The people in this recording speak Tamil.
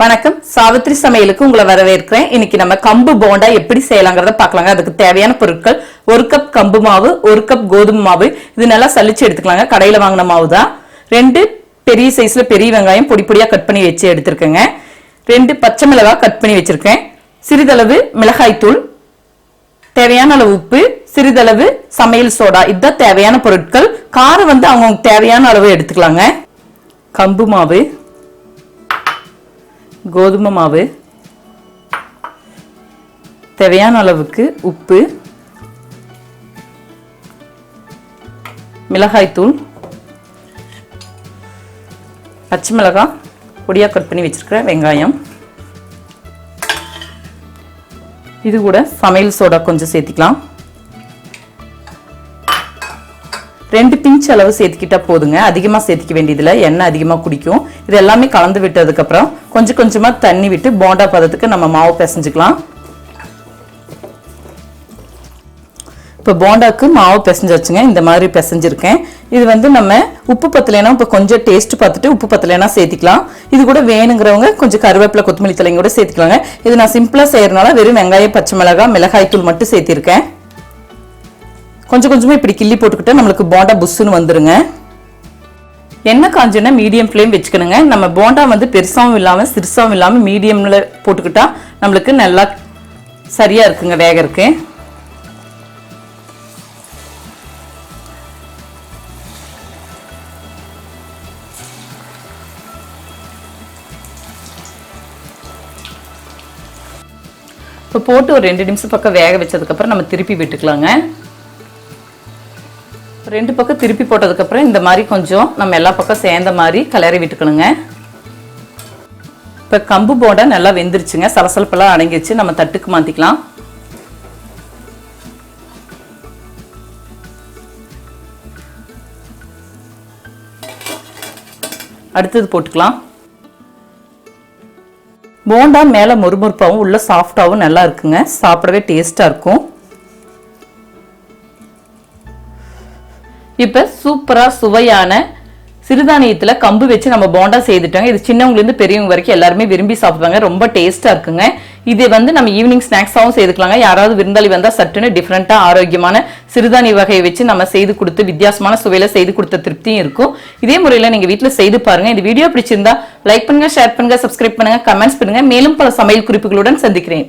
வணக்கம். சாவித்ரி சமையலுக்கு உங்களை வரவேற்கிறேன். இன்னைக்கு நம்ம கம்பு போண்டா எப்படி செய்யலாங்கிறத பார்க்கலாங்க. அதுக்கு தேவையான பொருட்கள் ஒரு கப் கம்பு மாவு ஒரு கப் கோதுமை மாவு. இது நல்லா சலிச்சு எடுத்துக்கலாங்க. கடையில வாங்கின மாவு தான் ரெண்டு பெரிய சைஸ்ல பெரிய வெங்காயம் பொடி பொடியா கட் பண்ணி வச்சு எடுத்திருக்கேங்க. ரெண்டு பச்சை மிளகாய் கட் பண்ணி வச்சிருக்கேன். சிறிதளவு மிளகாய் தூள். தேவையான அளவு உப்பு. சிறிதளவு சமையல் சோடா. இதுதான் தேவையான பொருட்கள். காரம் வந்து அவங்களுக்கு தேவையான அளவு எடுத்துக்கலாங்க. கம்பு மாவு. கோதுமை மாவு தேவையான அளவுக்கு உப்பு மிளகாய்த்தூள் பச்சை மிளகாய் பொடியாக கட் பண்ணி வச்சிருக்கிற வெங்காயம். இது கூட சமையல் சோடா கொஞ்சம் சேர்த்திக்கலாம். ரெண்டு பிஞ்ச் அளவு சேர்த்துக்கிட்டா போதுங்க. அதிகமாக சேர்த்துக்க வேண்டியதில்லை. எண்ணெய் அதிகமாக குடிக்கும். இது எல்லாமே கலந்து விட்டதுக்கப்புறம் கொஞ்சம் கொஞ்சமாக தண்ணி விட்டு போண்டா பதத்துக்கு நம்ம மாவு பிசைஞ்சுக்கலாம். இப்போ போண்டாக்கு மாவு பிசைஞ்சாச்சுங்க. இந்த மாதிரி பிசைஞ்சிருக்கேன். இது வந்து நம்ம உப்பு பத்தலைனா இப்போ கொஞ்சம் டேஸ்ட் பார்த்துட்டு உப்பு பத்தலைனா சேர்த்திக்கலாம். இது கூட வேணுங்கிறவங்க கொஞ்சம் கருவேப்பிலை கொத்தமல்லி தலைங்க கூட சேர்த்துக்கலாங்க. இது நான் சிம்பிளாக செய்யறதுனால வெறும் வெங்காயம் பச்சை மிளகாய் மிளகாய் தூள் மட்டும் சேர்த்திருக்கேன். கொஞ்சம் கொஞ்சமாக இப்படி கிள்ளி போட்டுக்கிட்டா நம்மளுக்கு போண்டா புஷ்ஷுன்னு வந்துருங்க. எண்ணெய் காஞ்சோன்னா மீடியம் ஃப்ளேம் வச்சுக்கணுங்க. நம்ம போண்டா வந்து பெருசாகவும் இல்லாமல் சிறுசாகவும் இல்லாமல் மீடியமில் போட்டுக்கிட்டா நம்மளுக்கு நல்லா சரியாக இருக்குங்க வேகருக்கு இப்போ போட்டு ஒரு ரெண்டு நிமிஷம் பக்கம் வேக வச்சதுக்கப்புறம் நம்ம திருப்பி விட்டுக்கலாங்க. ரெண்டு பக்கம் திருப்பி போட்டதுக்கப்புறம் இந்த மாதிரி கொஞ்சம் நம்ம எல்லா பக்கம் சேர்ந்த மாதிரி கிளறி விட்டுக்கணுங்க. இப்போ கம்பு போண்டா நல்லா வெந்துருச்சுங்க. சலசலப்பெல்லாம் அடங்கிடுச்சு நம்ம தட்டுக்கு மாற்றிக்கலாம் அடுத்தது போட்டுக்கலாம். போண்டா மேலே மொறுமொறுப்பாகவும் உள்ள சாஃப்டாகவும் நல்லா இருக்குங்க. சாப்பிடவே டேஸ்ட்டாக இருக்கும். இப்போ சூப்பராக சுவையான சிறுதானியத்தில் கம்பு வச்சு நம்ம போண்டா செய்துட்டோங்க. இது சின்னவங்கலேருந்து பெரியவங்க வரைக்கும் எல்லாருமே விரும்பி சாப்பிடுவாங்க. ரொம்ப டேஸ்ட்டாக இருக்குங்க. இது வந்து நம்ம ஈவினிங் ஸ்நாக்ஸாகவும் செய்துக்கலாங்க. யாராவது விருந்தாளி வந்தால் சட்டுன்னு டிஃப்ரெண்ட்டாக ஆரோக்கியமான சிறுதானிய வகையை வச்சு நம்ம செய்து கொடுத்து வித்தியாசமான சுவையில் செய்து கொடுத்த திருப்தியும் இருக்கும். இதே முறையில் நீங்கள் வீட்டில் செய்து பாருங்கள் இந்த வீடியோ பிடிச்சிருந்தா லைக் பண்ணுங்கள் ஷேர் பண்ணுங்கள் சப்ஸ்கிரைப் பண்ணுங்கள் கமெண்ட்ஸ் பண்ணுங்கள் மேலும் பல சமையல் குறிப்புகளுடன் சந்திக்கிறேன்.